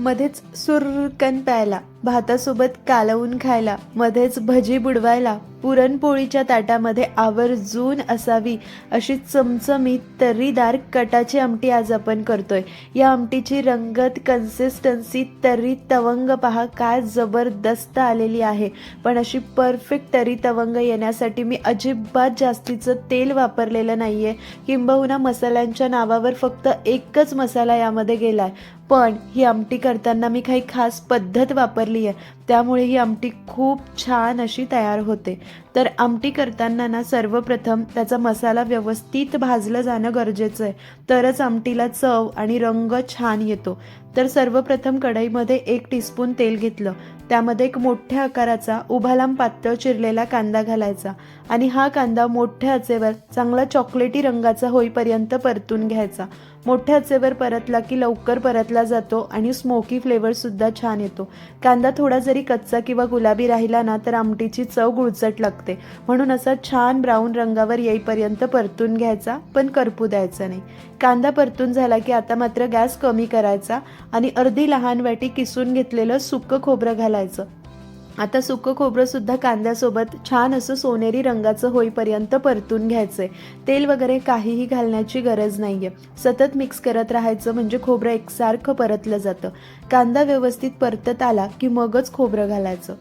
मध्येच सुरकन प्यायला भातासोबत कालवून खायला मध्येच भजी बुडवायला. पुरणपोळीच्या ताटामध्ये आवर्जून असावी अशी चमचमीत तर्रीदार कटाची आमटी आज आपण करतोय. या आमटीची रंगत कन्सिस्टन्सी तर्री तवंग पहा काय जबरदस्त आलेली आहे. पण अशी परफेक्ट तर्री तवंग येण्यासाठी मी अजिबात जास्तीचं तेल वापरलेलं नाही आहे किंबहुना मसाल्यांच्या नावावर फक्त एकच मसाला यामध्ये गेला आहे पण ही आमटी करताना मी काही खास पद्धत वापरली आहे त्यामुळे ही आमटी खूप छान अशी तयार होते. तर आमटी करताना ना सर्वप्रथम त्याचा मसाला व्यवस्थित भाजलं जाणं गरजेचं आहे. तरच आमटीला चव आणि रंग छान येतो. तर सर्वप्रथम कढईमध्ये एक टीस्पून तेल घेतलं. त्यामध्ये एक मोठ्या आकाराचा उभा लांब पातळ चिरलेला कांदा घालायचा आणि हा कांदा मोठ्या आचेवर चांगला चॉकलेटी रंगाचा होईपर्यंत परतून घ्यायचा. मोठ्या आचेवर परतला की लवकर परतला जातो आणि स्मोकी फ्लेवरसुद्धा छान येतो. कांदा थोडा जरी कच्चा किंवा गुलाबी राहिला ना तर आमटीची चव गुळचट लागते. म्हणून असा छान ब्राऊन रंगावर येईपर्यंत परतून घ्यायचा पण करपू द्यायचा नाही. कांदा परतून झाला की आता मात्र गॅस कमी करायचा. आणि अर्धी लहान वाटी किसून घेतलेलं सुकं खोबरं घालायचं. आता सुकं खोबरंसुद्धा कांद्यासोबत छान असं सोनेरी रंगाचं होईपर्यंत परतून घ्यायचं आहे तेल वगैरे काहीही घालण्याची गरज नाही आहे सतत मिक्स करत राहायचं म्हणजे खोबरं एकसारखं परतलं जातं. कांदा व्यवस्थित परतत आला की मगच खोबरं घालायचं.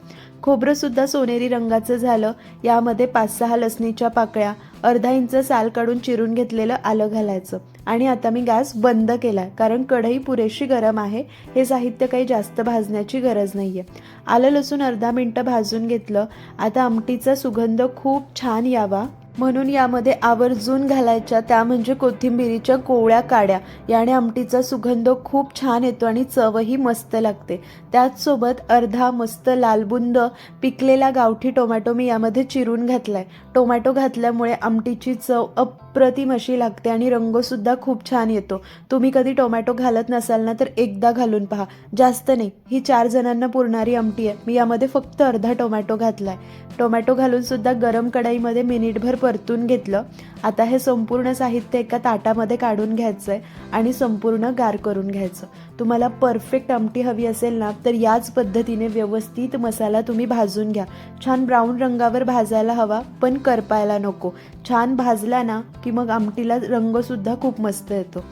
खोबरंसुद्धा सोनेरी रंगाचं झालं. यामध्ये पाच सहा लसणीच्या पाकळ्या अर्धा इंच साल काढून चिरून घेतलेलं आलं घालायचं. आणि आता मी गॅस बंद केला कारण कढई पुरेशी गरम आहे. हे साहित्य काही जास्त भाजण्याची गरज नाही आहे आलं लसूण अर्धा मिनटं भाजून घेतलं. आता आमटीचा सुगंध खूप छान यावा. म्हणून यामध्ये आवर्जून घालायच्या त्या म्हणजे कोथिंबिरीच्या कोवळ्या काड्या याने आमटीचा सुगंध खूप छान येतो आणि चवही मस्त लागते. त्याचसोबत अर्धा मस्त लालबुंद पिकलेला गावठी टोमॅटो मी यामध्ये चिरून घातलाय. टोमॅटो घातल्यामुळे आमटीची चव अप्रतिम अशी लागते आणि रंगसुद्धा खूप छान येतो. तुम्ही कधी टोमॅटो घालत नसाल ना तर एकदा घालून पहा. जास्त नाही ही चार जणांना पुरणारी आमटी आहे. मी यामध्ये फक्त अर्धा टोमॅटो घातलाय. टोमॅटो घालून सुद्धा गरम कढाईमध्ये मिनिटभर परतून घेतलं. आता हे संपूर्ण साहित्य एका ताटामध्ये काढून घ्यायचं आहे आणि संपूर्ण गार करून घ्यायचं. तुम्हाला परफेक्ट आमटी हवी असेल ना तर याच पद्धतीने व्यवस्थित मसाला तुम्ही भाजून घ्या. छान ब्राऊन रंगावर भाजायला हवा पण करपायला नको. छान भाजला ना की मग आमटीला रंगसुद्धा खूप मस्त येतो.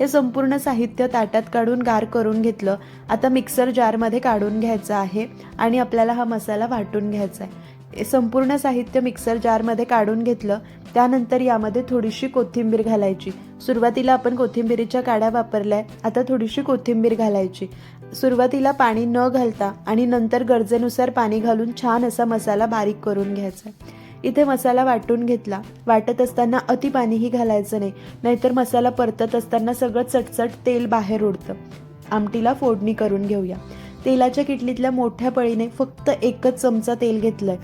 हे संपूर्ण साहित्य ताटात काढून गार करून घेतलं. आता मिक्सर जारमध्ये काढून घ्यायचं आहे आणि आपल्याला हा मसाला वाटून घ्यायचा आहे संपूर्ण साहित्य मिक्सर जारमध्ये काढून घेतलं. त्यानंतर यामध्ये थोडीशी कोथिंबीर घालायची. सुरुवातीला आपण कोथिंबीरीच्या काड्या वापरल्या आता थोडीशी कोथिंबीर घालायची. सुरुवातीला पाणी न घालता आणि नंतर गरजेनुसार पाणी घालून छान असा मसाला बारीक करून घ्यायचा. इथे मसाला वाटून घेतला. वाटत असताना अति पाणीही घालायचं नाही. नाहीतर मसाला परतत असताना सगळं चटचट तेल बाहेर उडतं. आमटीला फोडणी करून घेऊया. तेलाच्या किटलीतल्या मोठ्या पळीने फक्त एकच चमचा तेल घेतलंय.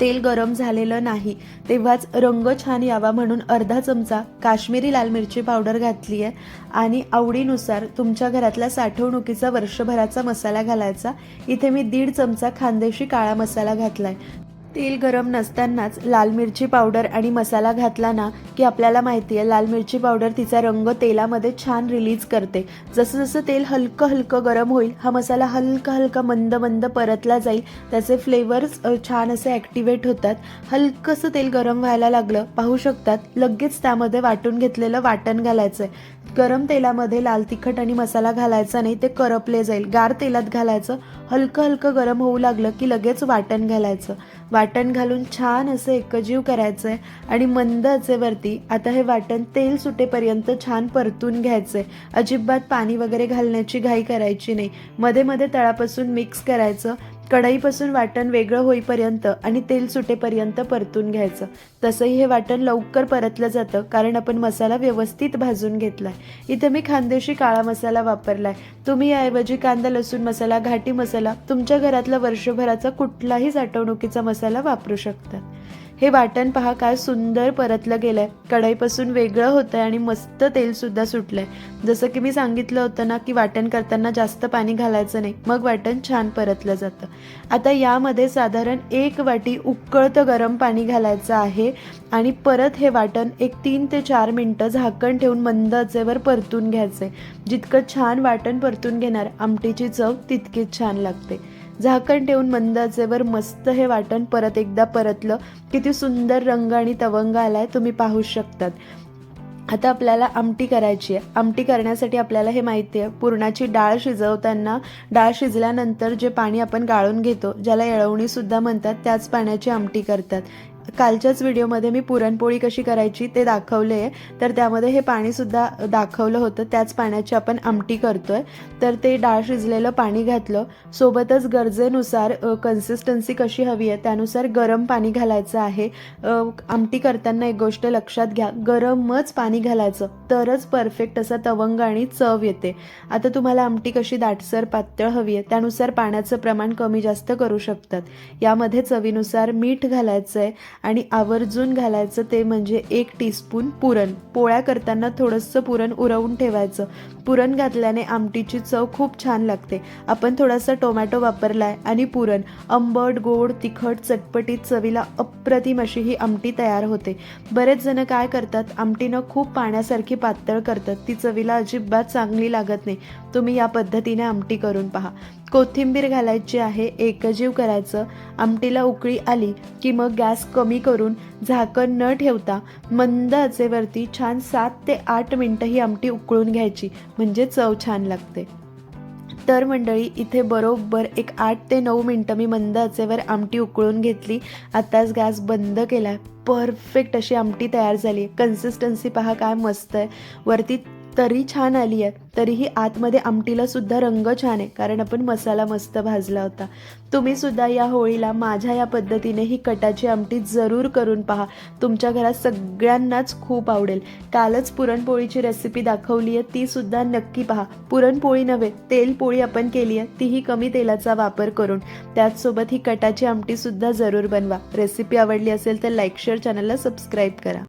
तेल गरम झालेलं नाही. तेव्हाच रंग छान यावा म्हणून अर्धा चमचा काश्मीरी लाल मिरची पावडर घातली आहे आणि आवडीनुसार तुमच्या घरातल्या साठवणुकीचा वर्षभराचा मसाला घालायचा. इथे मी दीड चमचा खानदेशी काळा मसाला घातला आहे तेल गरम नसतानाच लाल मिरची पावडर आणि मसाला घातला ना की आपल्याला माहिती आहे लाल मिरची पावडर तिचा रंग तेलामध्ये छान रिलीज करते. जसं जसं तेल हलकं हलकं गरम होईल हा मसाला हलका हलका मंद मंद परतला जाईल त्याचे फ्लेवर्स छान असे ॲक्टिवेट होतात. हलकंसं तेल गरम व्हायला लागलं पाहू शकतात लगेच त्यामध्ये वाटून घेतलेलं वाटण घालायचं आहे गरम तेलामध्ये लाल तिखट आणि मसाला घालायचा नाही ते करपले जाईल. गार तेलात घालायचं. हलकं हलकं गरम होऊ लागलं की लगेच वाटण घालायचं. वाटण घालून छान असं एकजीव करायचं आहे आणि मंद आचेवरती आता हे वाटण तेल सुटेपर्यंत छान परतून घ्यायचं आहे अजिबात पाणी वगैरे घालण्याची घाई करायची नाही. मध्ये मध्ये तळापासून मिक्स करायचं. कढईपासून वाटण वेगळं होईपर्यंत आणि तेल सुटेपर्यंत परतून घ्यायचं. तसंही हे वाटण लवकर परतलं जातं कारण आपण मसाला व्यवस्थित भाजून घेतला आहे इथे मी खानदेशी काळा मसाला वापरला आहे तुम्ही याऐवजी कांदा लसूण मसाला घाटी मसाला तुमच्या घरातला वर्षभराचा कुठलाही साठवणुकीचा मसाला वापरू शकता. हे वाटण पहा काय सुंदर परतलं गेलं आहे कढईपासून वेगळं होतं आहे आणि मस्त तेलसुद्धा सुटलं आहे जसं की मी सांगितलं होतं ना की वाटण करताना जास्त पाणी घालायचं नाही मग वाटण छान परतलं जातं. आता यामध्ये साधारण एक वाटी उकळतं गरम पाणी घालायचं आहे आणि परत हे वाटण एक तीन ते चार मिनटं झाकण ठेवून मंद आचेवर परतून घ्यायचं आहे जितकं छान वाटण परतून घेणार आमटीची चव तितकीच छान लागते. झाकण ठेवून मंदाचेवर मस्त हे वाटण परत एकदा परतलं. किती सुंदर रंग आणि तवंग आलाय तुम्ही पाहू शकतात. आता आपल्याला आमटी करायची आहे. आमटी करण्यासाठी आपल्याला हे माहिती आहे पुरणाची डाळ शिजवताना डाळ शिजल्यानंतर जे पाणी आपण गाळून घेतो ज्याला येळवणीसुद्धा म्हणतात त्याच पाण्याची आमटी करतात. कालच्याच व्हिडिओमध्ये मी पुरणपोळी कशी करायची ते दाखवले आहे. तर त्यामध्ये हे पाणीसुद्धा दाखवलं होतं. त्याच पाण्याची आपण आमटी करतोय. तर ते डाळ शिजलेलं पाणी घातलं. सोबतच गरजेनुसार कन्सिस्टन्सी कशी हवी आहे त्यानुसार गरम पाणी घालायचं आहे. आमटी करताना एक गोष्ट लक्षात घ्या. गरमच पाणी घालायचं. तरच परफेक्ट असा तवंग आणि चव येते. आता तुम्हाला आमटी कशी दाटसर पातळ हवी आहे त्यानुसार पाण्याचं प्रमाण कमी जास्त करू शकतात. यामध्ये चवीनुसार मीठ घालायचं आहे आणि आवर्जून घालायचं ते म्हणजे एक टीस्पून पुरण. पोळ्या करताना थोडंसं पुरण उरवून ठेवायचं. पुरण घातल्याने आमटीची चव खूप छान लागते. आपण थोडासा टोमॅटो वापरलाय आणि पुरण. आंबट गोड तिखट चटपटीत चवीला अप्रतिम अशी ही आमटी तयार होते. बरेच जण काय करतात आमटीनं खूप पाण्यासारखी पातळ करतात. ती चवीला अजिबात चांगली लागत नाही. तुम्ही या पद्धतीने आमटी करून पहा. कोथिंबीर घालायची आहे एकजीव करायचं. आमटीला उकळी आली की मग गॅस कमी कमी करून झाकण न ठेवता मंद आचेवरती छान सात ते आठ मिनटं ही आमटी उकळून घ्यायची. म्हणजे चव छान लागते. तर मंडळी इथे बरोबर एक आठ ते नऊ मिनटं मी मंद आचेवर आमटी उकळून घेतली. आत्ताच गॅस बंद केला आहे परफेक्ट अशी आमटी तयार झाली. आहे कन्सिस्टन्सी पहा काय मस्त आहे. वरती तरी छान आली आहे. तरीही आतमध्ये आमटीला सुद्धा रंग छान आहे. कारण आपण मसाला मस्त भाजला होता. तुम्ही सुद्धा या होळीला माझ्या या पद्धतीने ही कटाची आमटी जरूर करून पहा. तुमच्या घरात सगळ्यांनाच खूप आवडेल. कालच पुरणपोळीची रेसिपी दाखवली आहे ती सुद्धा नक्की पहा. पुरणपोळी नव्हे तेलपोळी आपण केली आहे तीही कमी तेलाचा वापर करून. त्याचसोबत ही कटाची आमटी सुद्धा जरूर बनवा. रेसिपी आवडली असेल तर लाईक शेअर चॅनलला सबस्क्राईब करा.